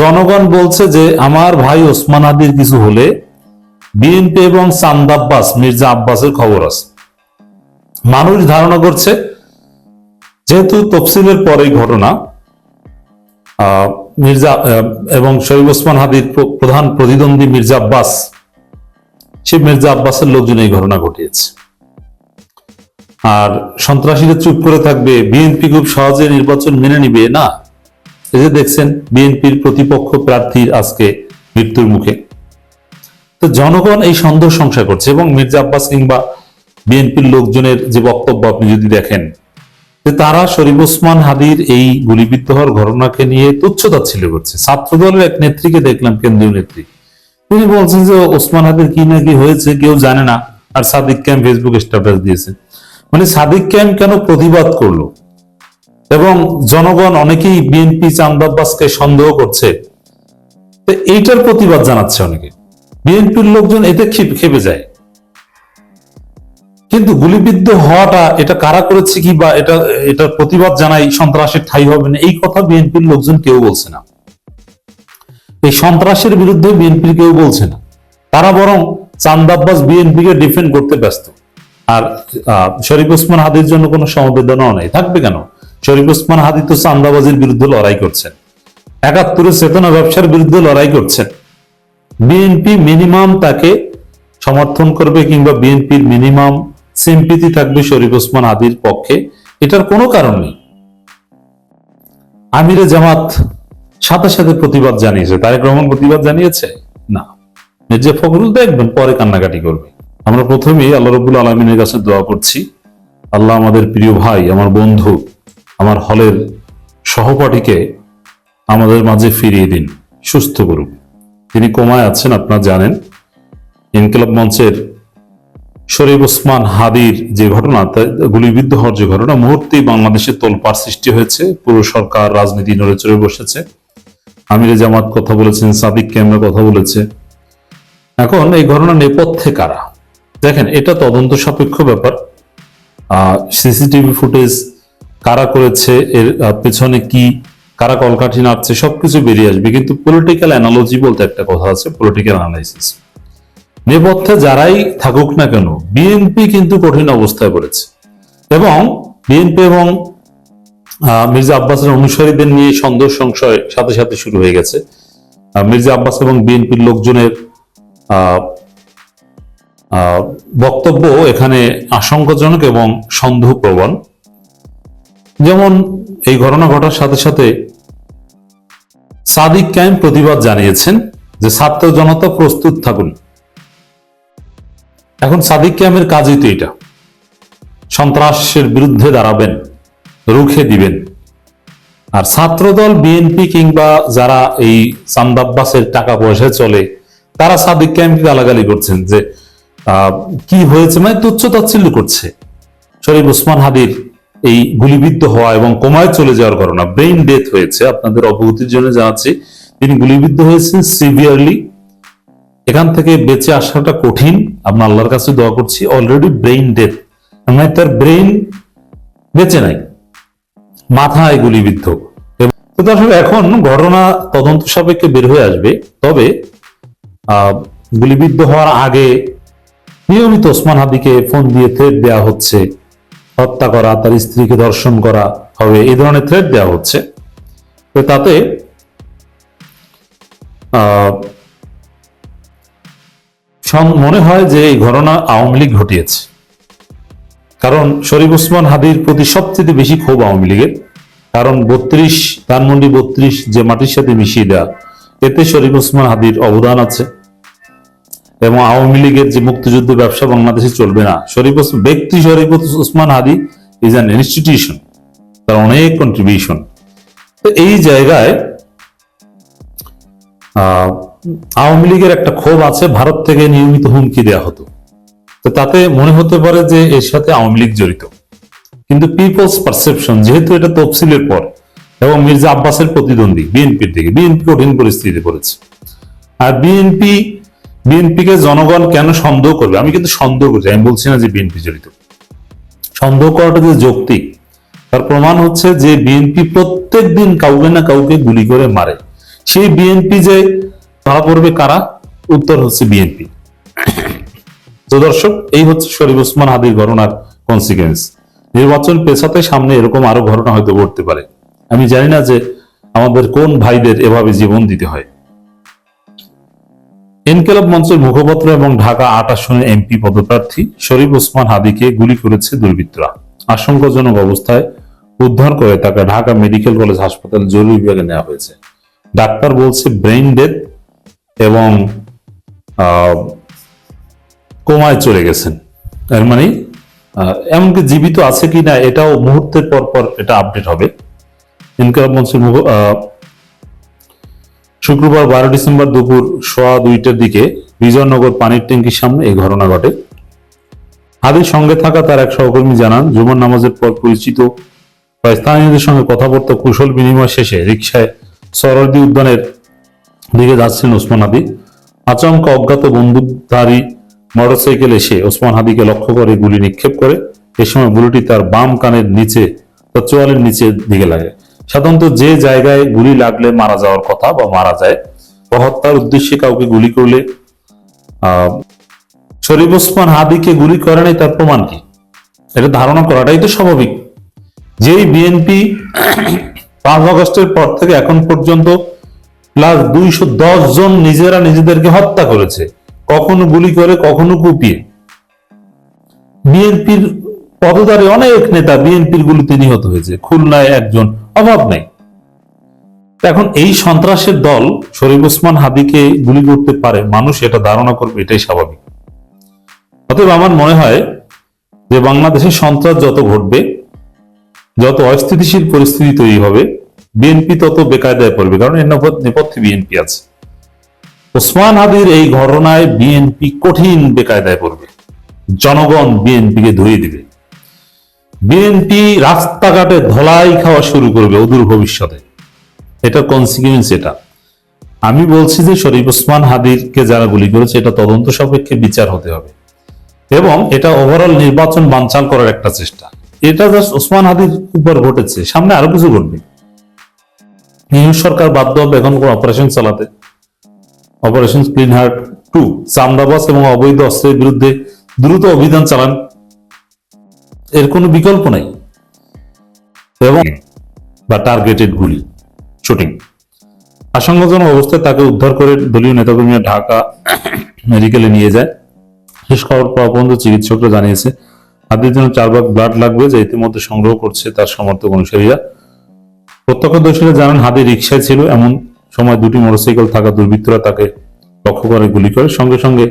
জনগণ বলছে যে আমার ভাই ওসমান হাদির কিছু হলে বিএনপি এবং চান্দ আব্বাস, মির্জা আব্বাসের খবর আছে। মানুষ ধারণা করছে, যেহেতু তফসিলের পরেই ঘটনা মির্জা এবং শরীফ ওসমান হাদির প্রধান প্রতিদ্বন্দ্বী মির্জা আব্বাস, সে মির্জা আব্বাসের লোকজন এই ঘটনা ঘটিয়েছে। আর সন্ত্রাসীরা চুপ করে থাকবে, বিএনপি খুব সহজে নির্বাচন মেনে নিবে, না? এই যে দেখছেন বিএনপির প্রতিপক্ষ প্রার্থীর আজকে মৃত্যুর মুখে। তো জনগণ এই সন্দেহ সংশয় করছে এবং মির্জা আব্বাস কিংবা বিএনপির লোকজনের যে বক্তব্য আপনি যদি দেখেন, যে তারা শরীফ ওসমান হাদির এই গুলিবিদ্ধ হওয়ার ঘটনাকে নিয়ে তুচ্ছতাচ্ছিল্য করছে। ছাত্র দলের এক নেত্রীকে দেখলাম, কেন্দ্রীয় নেত্রী। তিনি বলছেন যে ওসমান হাদির কি না কি হয়েছে কেউ জানে না, আর সাদিক ক্যাম্প ফেসবুক স্ট্যাটাস দিয়েছে। মানে সাদিক ক্যাম্প কেন প্রতিবাদ করল? এবং জনগণ অনেকেই বিএনপি চান্দাব্বাসকে সন্দেহ করছে। তো এইটার প্রতিবাদ জানাচ্ছে অনেকে। বিএনপির লোকজন এতে খেপে যায়। কিন্তু গুলিবিদ্ধ হওয়াটা এটা কারা করেছে কি বা এটা, এটার প্রতিবাদ জানাই সন্ত্রাসের ঠাই হবে না, এই কথা বিএনপির লোকজন কেউ বলছে না। এই সন্ত্রাসের বিরুদ্ধে বিএনপির কেউ বলছে না। তারা বরং চান্দাব্বাস বিএনপিকে ডিফেন্ড করতে ব্যস্ত। আর শরীফ ওসমান হাদির জন্য কোনো সমবেদনাও নেই। থাকবে কেন? শরীফ ওসমান হাদি তো চান্দাবাজির বিরুদ্ধে লড়াই করছেন। একাত্তরে চেতনা ব্যবসার বিরুদ্ধে লড়াই করছেন। বিএনপি মিনিমাম তাকে সমর্থন করবে কিংবা বিএনপির মিনিমাম সিম্পিতি থাকবে শরীফ ওসমান হাদির পক্ষে, এটার কোনো কারণ নেই। আমিরে জামাত সাথে সাথে প্রতিবাদ জানিয়েছে। তারেক রহমান প্রতিবাদ জানিয়েছে? না। মির্জা ফখরুল দেখবেন পরে কান্নাকাটি করবে। আমরা প্রথমেই আল্লাহ রবুল আলমিনের কাছে দোয়া করছি। আল্লাহ আমাদের প্রিয় ভাই, আমার বন্ধু আমার হলের সহপাঠীকে আমাদের মাঝে ফিরিয়ে দিন, সুস্থ করুন তিনি কোমায় আছেন, আপনারা জানেন। ইনকিলাব মঞ্চের শরীফ ওসমান হাদির যে ঘটনা গুলিবিদ্ধ হওয়ার যে ঘটনা, মুহূর্তেই বাংলাদেশে তোলপাড় সৃষ্টি হয়েছে। পুরো সরকার, রাজনীতি নড়ে চড়ে বসেছে। আমিরে জামাত কথা বলেছেন, সাদিক ক্যামেরা কথা বলেছে। এখন এই ঘটনা নেপথ্যে কারা? দেখেন, এটা তদন্ত সাপেক্ষ ব্যাপার। সিসিটিভি ফুটেজ কারা করেছে, এর পেছনে কি, কারা কলকাঠি নাড়ছে, সবকিছু বেরিয়ে আসবে। কিন্তু পলিটিক্যাল অ্যানালজি বলতে একটা কথা আছে পলিটিক্যাল অ্যানালাইসিস নেপথ্যে যারাই থাকুক না কেন বিএনপি কিন্তু কঠিন অবস্থায় পড়েছে। এবং বিএনপি এবং মির্জা আব্বাসের অনুসারীদের নিয়ে সন্দেহ সংশয় সাথে সাথে শুরু হয়ে গেছে। মির্জা আব্বাস এবং বিএনপির লোকজনের বক্তব্য এখানে আশঙ্কাজনক এবং সন্দেহপ্রবণ। যেমন এই ঘটনা ঘটার সাথে সাথে সাদিক ক্যাম্প প্রতিবাদ জানিয়েছেন যে ছাত্র জনতা প্রস্তুত থাকুন। এখন সাদিক ক্যাম্পের কাজই তো এটা। সন্ত্রাসের বিরুদ্ধে দাঁড়াবেন, রুখে দিবেন। আর ছাত্রদল, বিএনপি কিংবা যারা এই চান্দাব্বাসের টাকা পয়সা চলে, তারা সাদিক ক্যাম্পকে গালাগালি করছেন যে কি হয়েছে? মানে তুচ্ছ তাচ্ছিল্য করছে। শরীফ ওসমান হাদির এই গুলিবিদ্ধ হওয়া এবং কোমায় চলে যাওয়ার ঘটনা ব্রেইন ডেথ হয়েছে, আপনাদের অবগতির জন্য জানাচ্ছি। তিনি গুলিবিদ্ধ হয়েছেন সিভিয়ারলি এখান থেকে বেঁচে আসাটা কঠিন। আমরা আল্লাহর কাছে দোয়া করছি অলরেডি ব্রেইন ডেথ মানে তার ব্রেইন বেঁচে নাই, মাথায় গুলিবিদ্ধ। তো দর্শক, এখন ঘটনা তদন্ত সাপেক্ষে বের হয়ে আসবে। তবে গুলিবিদ্ধ হওয়ার আগে নিয়মিত ওসমান হাদিকে ফোন দিয়ে থ্রেট দেওয়া হচ্ছে। হত্যা করা, তার স্ত্রীকে ধর্ষণ করা হবে, এই ধরনের থ্রেট দেওয়া হচ্ছে। তো তাতে মনে হয় যে এই ঘটনা আওয়ামী লীগ ঘটিয়েছে। কারণ শরীফ ওসমান হাদির প্রতি সবচেয়ে বেশি ক্ষোভ আওয়ামী লীগের। কারণ বত্রিশ, ধানমন্ডি বত্রিশ যে মাটির সাথে মিশিয়ে দেওয়া এতে শরীফ ওসমান হাদির অবদান আছে। এবং আওয়ামী লীগের যে মুক্তিযুদ্ধ ব্যবসা বাংলাদেশে চলবে না। শরীফ ব্যক্তি Sharif Osman Hadi is an institution তার অনেক কন্ট্রিবিউশন তো এই জায়গায় আওয়ামী লীগের একটা ক্ষোভ আছে, ভারত থেকে নিয়মিত হুমকি দেওয়া হতো। তো তাতে মনে হতে পারে যে এর সাথে আওয়ামী লীগ জড়িত। কিন্তু পিপলস পারসেপশন যেহেতু এটা তফসিলের পর, এবং মির্জা আব্বাসের প্রতিদ্বন্দ্বী বিএনপির দিকে বিএনপি কঠিন পরিস্থিতিতে পড়েছে। আর বিএনপি বিএনপিকে জনগণ কেন সন্দেহ করবে? আমি কিন্তু সন্দেহ করছি, আমি বলছি না যে বিএনপি জড়িত। সন্দেহ করাটা যে যৌক্তিক, তার প্রমাণ হচ্ছে যে বিএনপি প্রত্যেক দিন কাউকে না কাউকে গুলি করে মারে। সেই বিএনপি যে ধরা পড়বে কারা? উত্তর হচ্ছে বিএনপি। তো দর্শক, এই হচ্ছে শরীফ ওসমান হাদির ঘটনার কনসিকুয়েন্স নির্বাচন পেছাতে সামনে এরকম আরও ঘটনা হয়তো ঘটতে পারে। আমি জানি না যে আমাদের কোন ভাইদের এভাবে জীবন দিতে হয়। ইনকেলাব মঞ্চের মুখপাত্র এবং ঢাকা আট আসনের এমপি পদপ্রার্থী শরীফ ওসমান হাদিকে গুলি করেছে দুর্বৃত্তরা। আশঙ্কাজনক অবস্থায় উদ্ধার করে তাকে ঢাকা মেডিকেল কলেজ হাসপাতাল জরুরি বিভাগে নেওয়া হয়েছে। ডাক্তার বলছে ব্রেইন ডেথ এবং কোমায় চলে গেছেন। এর মানে এমনকি জীবিত আছে কি না এটাও মুহূর্তের পর পর এটা আপডেট হবে। ইনকাম মঞ্চের শুক্রবার বারো ডিসেম্বর দুপুর সোয়া দুইটার দিকে বিজয়নগর পানির ট্যাঙ্কির সামনে এই ঘটনা ঘটে। হাদির সঙ্গে থাকা তার এক সহকর্মী জানান, জুমার নামাজের পর পরিচিত বা স্থানীয়দের সঙ্গে কথাবার্তা কুশল বিনিময় শেষে রিক্সায় সরদি উদ্যানের দিকে যাচ্ছিলেন ওসমান হাদি। আচমকা অজ্ঞাত বন্দুকধারী মোটরসাইকেল এসে ওসমান হাদিকে লক্ষ্য করে গুলি নিক্ষেপ করে। এ সময় গুলিটি তার বাম কানের নিচে বা চোয়ালের নিচে দিকে লাগে। সাধারণত যে জায়গায় গুলি লাগলে মারা যাওয়ার কথা বা মারা যায়, বা হত্যার উদ্দেশ্যে কাউকে গুলি করলে শরীফ ওসমান হাদিকে গুলি করে নাই তার প্রমাণ কি? এটা ধারণা করাটাই তো স্বাভাবিক। যেই বিএনপি পাঁচ আগস্টের পর থেকে এখন পর্যন্ত প্লাস দুইশো দশ জন নিজেরা নিজেদেরকে হত্যা করেছে। কখনো গুলি করে, কখনো কুপিয়ে। বিএনপির পদধারী অনেক নেতা বিএনপির গুলিতে নিহত হয়েছে। খুলনায় একজন অভাব নেই। এখন এই সন্ত্রাসের দল শরীফ ওসমান হাদিকে গুলি করতে পারে, মানুষ এটা ধারণা করবে, এটাই স্বাভাবিক। অতএব আমার মনে হয় যে বাংলাদেশে সন্ত্রাস যত ঘটবে, যত অস্থিতিশীল পরিস্থিতি তৈরি হবে, বিএনপি তত বেকায়দায় পড়বে, কারণ এর নেপথ্যে- বিএনপি আছে। ওসমান হাদির এই ঘটনায় বিএনপি কঠিন বেকায়দায় পড়বে। জনগণ বিএনপিকে ধুয়ে দিবে। বিএনপি রাস্তাঘাটে ধলাই খাওয়া শুরু করবে অদূর ভবিষ্যতে। এটা কনসিকুয়েন্স এটা। আমি বলছি যে শরীফ ওসমান হাদিরকে যারা গুলি করেছে, এটা তদন্ত সাপেক্ষে বিচার হতে হবে। এবং এটা ওভারঅল নির্বাচন বানচাল করার একটা চেষ্টা। এটা জাস্ট ওসমান হাদির উপর ঘটেছে। সামনে আরও কিছু ঘটবে। ইউনিট সরকার বাধ্য হবে এখন কোন অপারেশন চালাতে। অপারেশন ক্লিন হার্ট টু চামড়াবাস এবং অবৈধ অস্ত্রের বিরুদ্ধে দ্রুত অভিযান চালান। এর কোনো বিকল্প নাই। এবং বা টার্গেটেড গুলি শুটিং আশঙ্কাজনক অবস্থায় তাকে উদ্ধার করে দলীয় নেতাকর্মীরা ঢাকা মেডিকেলে নিয়ে যায়। শেষ খবর পাওয়া পর্যন্ত চিকিৎসকরা জানিয়েছে হাতের জন্য চার ভাগ ব্লাড লাগবে যা ইতিমধ্যে সংগ্রহ করছে তার সমর্থক অনুসারীরা। প্রত্যক্ষদর্শীরা জানান হাতে রিক্সায় ছিল এমন সময় দুটি মোটরসাইকেল থাকা দুর্বৃত্তরা তাকে লক্ষ্য করে গুলি করে। সঙ্গে সঙ্গে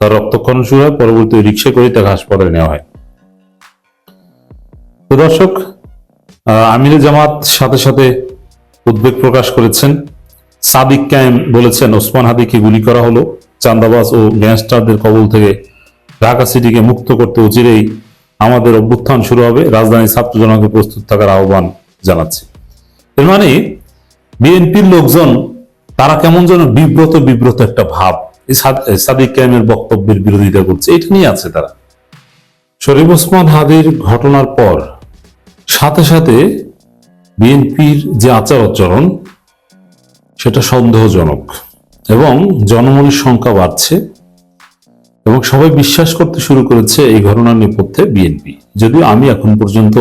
তার রক্তক্ষরণ শুরু হয় পরবর্তী রিক্সা করে তাকে হাসপাতালে নেওয়া হয়। তো দর্শক আমিরে জামাত সাথে সাথে উদ্বেগ প্রকাশ করেছেন। সাদিক কায়েম বলেছেন, ওসমান হাদিকে গুলি করা হলো। চান্দাবাজ ও গ্যাংস্টারদের কবল থেকে ঢাকা সিটিকে মুক্ত করতে অচিরেই আমাদের অভ্যুত্থান শুরু হবে। রাজধানী ছাত্র জনকে প্রস্তুত থাকার আহ্বান জানাচ্ছে। এর মানে বিএনপির লোকজন, তারা কেমন যেন বিব্রত বিব্রত একটা ভাব। সাদিক কায়েমের বক্তব্যের বিরোধিতা করছে। এটা নিয়ে আছে তারা। শরীফ ওসমান হাদির ঘটনার পর সাথে সাথে বিএনপির যে আচার আচরণ, সেটা সন্দেহজনক এবং জনমনের সংখ্যা বাড়ছে এবং সবাই বিশ্বাস করতে শুরু করেছে এই ঘটনার নেপথ্যে বিএনপি। যদিও আমি এখন পর্যন্ত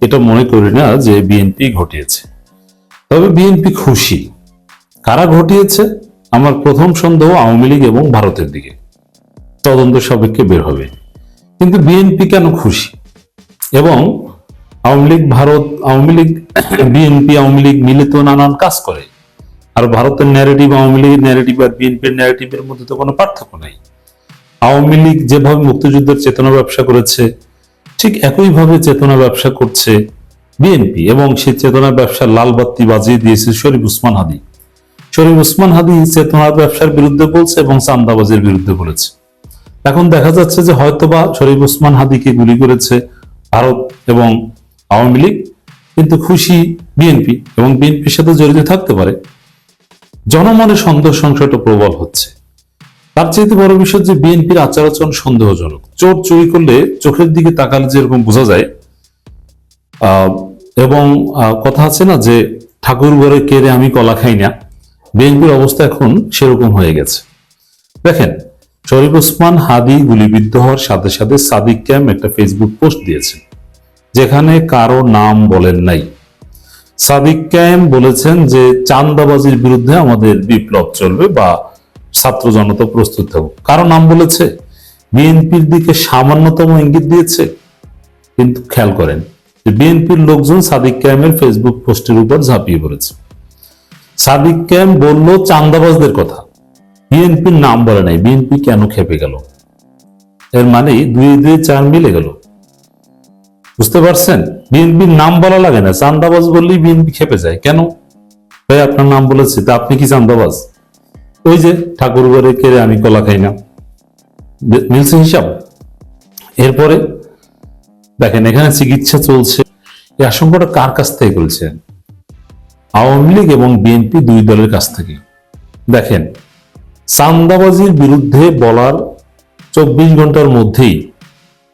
এটা মনে করি না যে বিএনপি ঘটিয়েছে। তবে বিএনপি খুশি। কারা ঘটিয়েছে? আমার প্রথম সন্দেহ আওয়ামী লীগ এবং ভারতের দিকে। তদন্ত সাপেক্ষে বের হবে। কিন্তু বিএনপি কেন খুশি? এবং আওয়ামী লীগ, ভারত, আওয়ামী লীগ, বিএনপি, আওয়ামী লীগ মিলে তো নানান কাজ করে। আর ভারতের ন্যারেটিভ আওয়ামী লীগের ন্যারেটিভ আর বিএনপির ন্যারেটিভের মধ্যে তো কোনো পার্থক্য নাই। আওয়ামী লীগ যেভাবে মুক্তিযুদ্ধের চেতনা ব্যবসা করেছে, ঠিক একইভাবে চেতনা ব্যবসা করছে বিএনপি এবং সেই চেতনা ব্যবসার লাল বাত্তি বাজিয়ে দিয়েছে শরীফ উসমান হাদি। শরীফ উসমান হাদি চেতনা ব্যবসার বিরুদ্ধে বলছে এবং চান্দাবাজের বিরুদ্ধে বলেছে। এখন দেখা যাচ্ছে যে হয়তোবা শরীফ উসমান হাদিকে গুলি করেছে ভারত এবং আওয়ামী লীগ, কিন্তু খুশি বিএনপি এবং বিএনপির সাথে জড়িত থাকতে পারে। জনমনের সন্দেহ সংশয়টা প্রবল হচ্ছে। তার চাইতে বড় বিষয় যে বিএনপির আচার আচরণ সন্দেহজনক। চোর চুরি করলে চোখের দিকে তাকালে যেরকম বোঝা যায় এবং কথা আছে না যে ঠাকুর ঘরে কেড়ে আমি কলা খাই না, বিএনপির অবস্থা এখন সেরকম হয়ে গেছে। দেখেন, শরীফ ওসমান হাদি গুলিবিদ্ধ হওয়ার সাথে সাথে সাদিক ক্যাম একটা ফেসবুক পোস্ট দিয়েছেন। যেখানে কারও নাম বলেন নাই। সাদিক ক্যাম বলেছেন যে চান্দাবাজির বিরুদ্ধে আমাদের বিপ্লব চলবে বা ছাত্র জনতা প্রস্তুত থাকুক। কারও নাম বলেছে? বিএনপির দিকে সামান্যতম ইঙ্গিত দিয়েছে? কিন্তু খেয়াল করেন যে বিএনপির লোকজন সাদিক ক্যামের ফেসবুক পোস্টের উপর ঝাঁপিয়ে পড়েছে। সাদিক ক্যাম বলল চান্দাবাজদের কথা। বিএনপির নাম বলে নাই। বিএনপি কেন খেপে গেল? এর মানে দুই দুই চার মিলে গেল। বুঝতে পারছেন? বিএনপির নাম বলা লাগে না, চান্দাবাজ বললেই বিএনপি খেপে যায়। কেন? ভাই, আপনার নাম বলেছে, তা আপনি কি চান্দাবাজ? ওই যে ঠাকুর ঘরে কেড়ে আমি কলা খাই না। মিলছে হিসাব। এরপরে দেখেন, এখানে চিকিৎসা চলছে। এই আশঙ্কাটা কার কাছ থেকে বলছেন আওয়ামী লীগ এবং বিএনপি দুই দলের কাছ থেকে। দেখেন, চান্দাবাজির বিরুদ্ধে বলার চব্বিশ ঘণ্টার মধ্যেই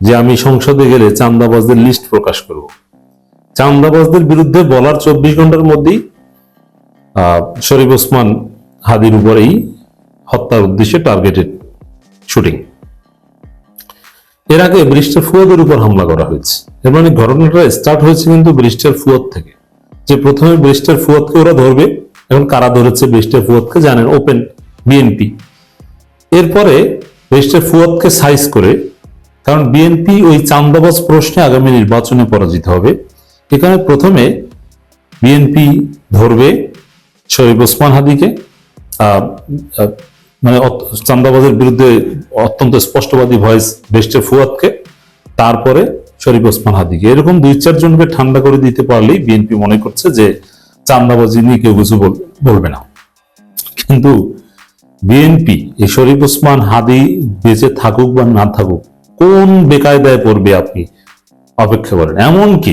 যে আমি সংসদে গেলে চান্দাবাজদের লিস্ট প্রকাশ করব। চান্দাবাজদের বিরুদ্ধে বলার চব্বিশ ঘণ্টার মধ্যেই শরীফ ওসমান হাদির উপরেই হত্যার উদ্দেশ্যে টার্গেটেড শুটিং এর আগে ব্রিস্টার ফুয়াদের উপর হামলা করা হয়েছে। এর মানে ঘটনাটা স্টার্ট হয়েছে কিন্তু ব্রিস্টার ফুয়াদ থেকে। যে প্রথমে ব্রিস্টার ফুয়াদকে ওরা ধরবে, এখন কারা ধরেছে ব্রিস্টার ফুয়াদকে জানেন ওপেন বিএনপি এরপরে ব্রিস্টার ফুয়াদকে সাইজ করে কারণ বিএনপি ওই চান্দাবাজ প্রশ্নে আগামী নির্বাচনে পরাজিত হবে। এখানে প্রথমে বিএনপি ধরবে শরীফ ওসমান হাদিকে। মানে চান্দাবাজের বিরুদ্ধে অত্যন্ত স্পষ্টবাদী ভয়েস বেস্টের ফুয়াদকে। তারপরে শরীফ ওসমান হাদিকে। এরকম দুই চারজনকে ঠান্ডা করে দিতে পারলেই বিএনপি মনে করছে যে চান্দাবাজি নিয়ে কেউ কিছু বল- বলবে না। কিন্তু বিএনপি, এই শরীফ ওসমান হাদি বেঁচে থাকুক বা না থাকুক কোন বেকায়দায় পড়বে আপনি? অপেক্ষা করেন। এমন কি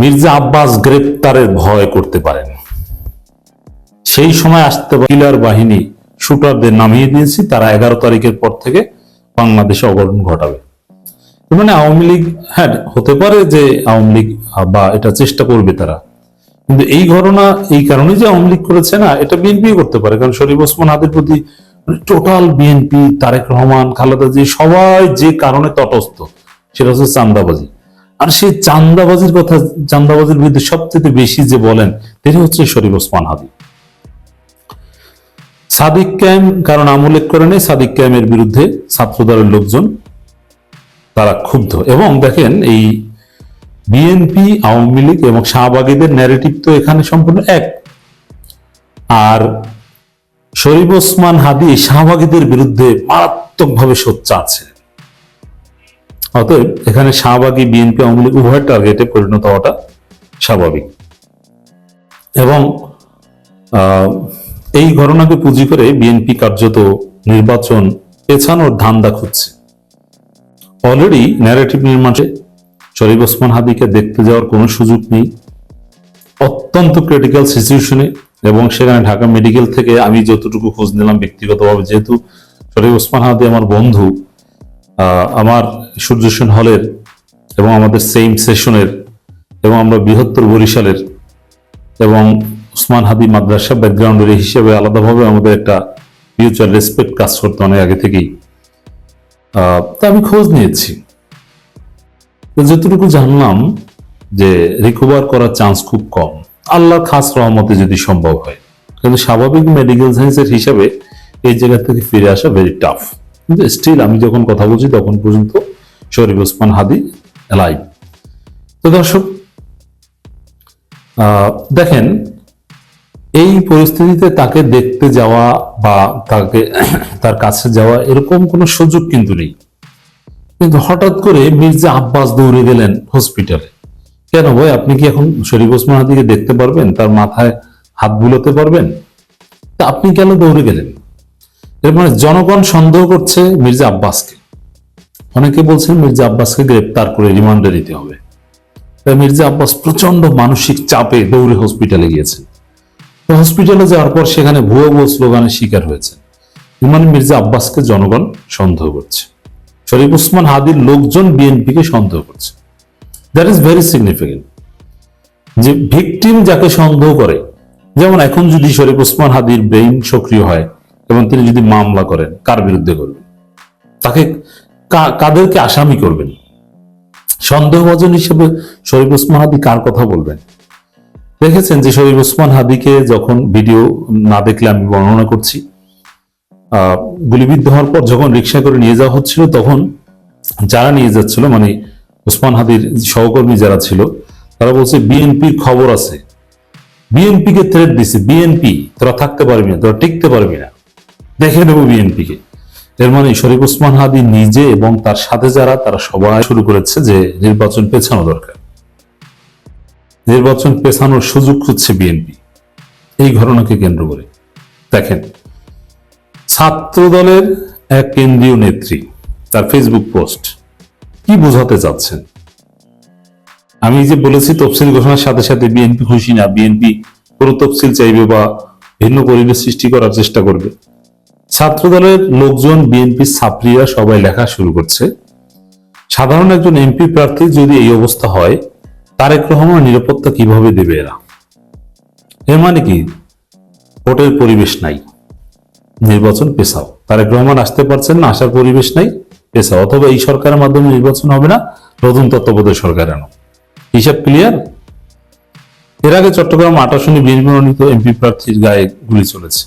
মির্জা আব্বাস গ্রেপ্তারের ভয় করতে পারেন। সেই সময় আসতে কিলার বাহিনী, শুটারদের নামিয়ে দিয়েছি, তারা এগারো তারিখের পর থেকে বাংলাদেশে অবরোধ ঘটাবে। মানে আওয়ামী লীগ হ্যাঁ হতে পারে যে আওয়ামী লীগ বা এটা চেষ্টা করবে তারা। কিন্তু এই ঘটনা এই কারণে যে আওয়ামী লীগ করেছে না, এটা বিএনপি করতে পারে। কারণ শরীফ ওসমান হাদের প্রতি টোটাল বিএনপি তারেক রহমান, খালেদা জি সবাই যে কারণে তটস্থ, সেটা হচ্ছে চান্দাবাজি আর সেই চান্দাবাজির কথা চান্দাবাজির বিরুদ্ধে সবচেয়ে বেশি যে বলেন, তিনি হচ্ছে শরীফ ওসমান হাদি। সাদিক ক্যাম কারণ আমলেক করে নেই, সাদিক ক্যামের বিরুদ্ধে ছাত্রদলের লোকজন, তারা ক্ষুব্ধ। এবং দেখেন, এই বিএনপি আওয়ামী লীগ এবং শাহবাগীদের ন্যারেটিভ তো এখানে সম্পূর্ণ এক। আর শরীফ ওসমান হাদি শাহবাগীদের বিরুদ্ধে মারাত্মকভাবে সোচ্চা আছে অতএব এখানে শাহবাগী বিএনপি আওয়ামী লীগ উভয় টার্গেটে পরিণত হওয়াটা স্বাভাবিক। এবং এই ঘটনাকে পুঁজি করে বিএনপি কার্যত নির্বাচন পেছানোর ধান্দা খুঁজছে। অলরেডি ন্যারেটিভ নির্মাণে শরীফ ওসমান হাদিকে দেখতে যাওয়ার কোনো সুযোগ নেই। অত্যন্ত ক্রিটিক্যাল সিচুয়েশনে এবং সেখানে ঢাকা মেডিকেল থেকে আমি যতটুকু খোঁজ নিলাম ব্যক্তিগতভাবে, যেহেতু শরীফ ওসমান হাদি আমার বন্ধু আমার সূর্য সেন হলের এবং আমাদের সেম সেশনের এবং আমরা বৃহত্তর বরিশালের এবং উসমান হাদি মাদ্রাসা ব্যাকগ্রাউন্ডের হিসেবে আলাদাভাবে আমাদের একটা মিউচুয়াল রেসপেক্ট কাজ করতে অনেক আগে থেকেই। তা আমি খোঁজ নিয়েছি। যতটুকু জানলাম যে রিকভার করার চান্স খুব কম। আল্লাহর খাস রহমতে যদি সম্ভব হয়। কিন্তু স্বাভাবিক মেডিকেল সায়েন্সের হিসাবে এই জায়গা থেকে ফিরে আসা ভেরি টাফ কিন্তু স্টিল আমি যখন কথা বলছি তখন পর্যন্ত শরীফ ওসমান হাদি এলাইভ তো দর্শক দেখেন, এই পরিস্থিতিতে তাকে দেখতে যাওয়া বা তাকে তার কাছে যাওয়া এরকম কোনো সুযোগ কিন্তু নেই। কিন্তু হঠাৎ করে মির্জা আব্বাস দৌড়ে গেলেন হসপিটালে কেন ভাই? আপনি কি এখন শরীফ ওসমান হাদিকে দেখতে পারবেন? তার মাথায় হাত বুলাতে পারবেন? তা আপনি কেন দৌড়ে গেলেন? এর মানে জনগণ সন্দেহ করছে মির্জা আব্বাসকে। অনেকে বলছেন মির্জা আব্বাসকে গ্রেপ্তার করে রিমান্ডে দিতে হবে। তাই মির্জা আব্বাস প্রচণ্ড মানসিক চাপে দৌড়ে হসপিটালে গিয়েছেন তো হসপিটালে যাওয়ার পর সেখানে ভুয়ো ভুয়ো স্লোগানের শিকার হয়েছে। মানে মির্জা আব্বাসকে জনগণ সন্দেহ করছে। শরীফ উসমান হাদির লোকজন বিএনপিকে সন্দেহ করছে। দ্যাট ইজ ভেরি সিগনিফিকেন্ট যে ভিকটিম যাকে সন্দেহ করে, যেমন এখন যদি শরীফ ওসমান হাদির ব্রেইন সক্রিয় হয়, এবং তিনি যদি মামলা করেন, কার বিরুদ্ধে করবেন? তাকে কাদেরকে আসামি করবেন? সন্দেহভাজন হিসেবে শরীফ ওসমান হাদি কার কথা বলবেন? দেখেছেন যে শরীফ ওসমান হাদিকে যখন ভিডিও না দেখলে আমি বর্ণনা করছি গুলিবিদ্ধ হওয়ার পর যখন রিক্সা করে নিয়ে যাওয়া হচ্ছিল, তখন যারা নিয়ে যাচ্ছিল মানে ওসমান হাদির সহকর্মী যারা ছিল, তারা বলছে, বিএনপির খবর আছে। বিএনপি কে থ্রেট দিছে। বিএনপি, তোরা থাকতে পারবি না, তোরা টিকতে পারবি না। দেখে নেব বিএনপি কে। এর মানে শরীফ ওসমান হাদি নিজে এবং তার সাথে যারা, তারা সবাই শুরু করেছে যে নির্বাচন পেছানো দরকার। নির্বাচন পেছানোর সুযোগ খুঁজছে বিএনপি। এই ঘটনাকে কেন্দ্র করে। দেখেন ছাত্র দলের এক কেন্দ্রীয় নেত্রী, তার ফেসবুক পোস্ট কি বোঝাতে চাচ্ছেন? আমি যে বলেছি তফসিল ঘোষণার সাথে সাথে বিএনপি খুশি না, বিএনপি পুরো তফসিল চাইবে বা ভিন্ন পরিবেশ সৃষ্টি করার চেষ্টা করবে। ছাত্র দলের লোকজন বিএনপি ছাত্রীরা সবাই লেখা শুরু করছে, সাধারণ একজন এমপি প্রার্থী যদি এই অবস্থা হয়, তারেক রহমান নিরাপত্তা কীভাবে দেবে এরা? এর মানে কি? ভোটের পরিবেশ নাই, নির্বাচন পেছাও। তারেক রহমান আসতে পারছেন না, আসার পরিবেশ নাই পেছাও অথবা এই সরকারের মাধ্যমে নির্বাচন হবে না নতুন তত্ত্বাবধায়ক সরকার আনো হিসাব ক্লিয়ার এর আগে চট্টগ্রাম আট আসনে এমপি প্রার্থীর গায়ে গুলি চলেছে।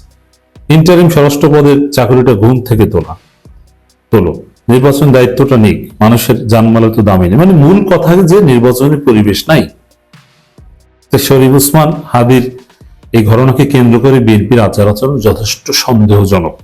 ইন্টারিম স্বরাষ্ট্র পদের চাকরিটা ঘুম থেকে তোলা। তোলো। নির্বাচন দায়িত্বটা নিক। মানুষের জানমালের তো দামি নেই। মানে মূল কথা যে নির্বাচনের পরিবেশ নাই। শরীফ উসমান হাদির এই ঘটনাকে কেন্দ্র করে বিএনপির আচার আচরণ যথেষ্ট সন্দেহজনক।